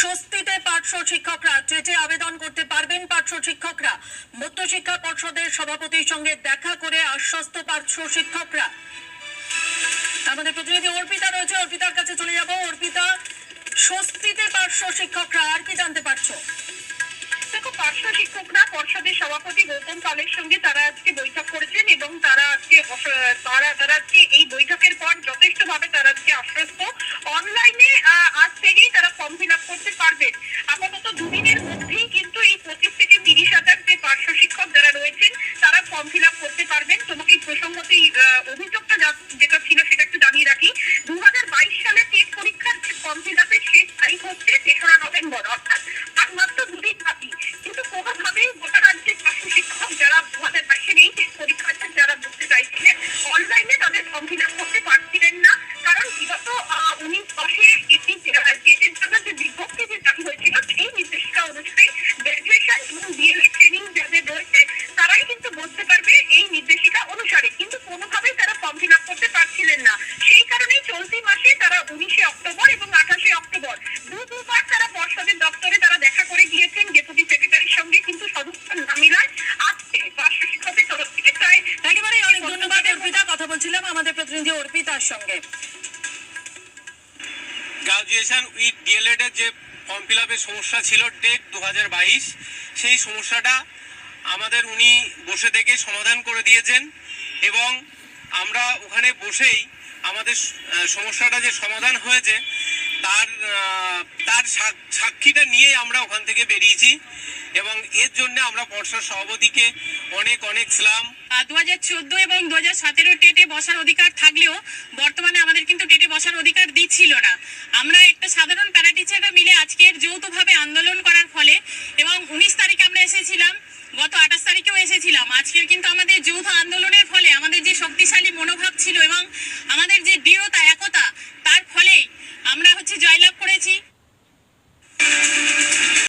স্বস্তিতে পার্শ্ব শিক্ষকরা টেটে আবেদন করতে পারবেন পার্শ্ব শিক্ষকরা মধ্যশিক্ষা পর্ষদের সভাপতির সঙ্গে দেখা করে আশ্বস্ত পার্শ্ব শিক্ষকরা। আমাদের প্রতিনিধি অর্পিতা রয়েছে। অর্পিতার কাছে চলে যাব। অর্পিতা, স্বস্তিতে পার্শ্ব শিক্ষকরা, আর কি জানতে পারছ? দেখো, পার্শ্ব শিক্ষকরা, পর্ষদের সভাপতি গৌতম পালের সঙ্গে তারা আজকে বৈঠক করেছেন এবং তারা আজকে তারা তারা আজকে এই বৈঠকের আমাদের প্রতিনিধি অর্পিতার সঙ্গে। গ্রাজুয়েশন উইথ ডিএলএড এর যে ফর্ম ফিল আপের সমস্যা ছিল ডেট দু হাজার বাইশ, সেই সমস্যাটা আমাদের উনি বসে থেকে সমাধান করে দিয়েছেন এবং আমরা ওখানে বসেই আমাদের সমস্যাটা যে সমাধান হয়েছে, তার তার সাক্ষীটা নিয়ে আমরা ওখান থেকে বেরিয়েছি। এবং এর জন্য আমরা পর্ষদ সভাপতিকে অনেক অনেক সালাম। দু হাজার চোদ্দ এবং দু হাজার সতেরো টেটে বসার অধিকার থাকলেও বর্তমানে আমাদের কিন্তু টেটে বসার অধিকার দিচ্ছিল না। আমরা একটা সাধারণ প্যারা টিচাররা মিলে আজকের যৌথভাবে আন্দোলন করার ফলে এবং উনিশ তারিখে আমরা এসেছিলাম, গত আঠাশ তারিখেও এসেছিলাম। আজকের কিন্তু আমাদের যৌথ আন্দোলনের ফলে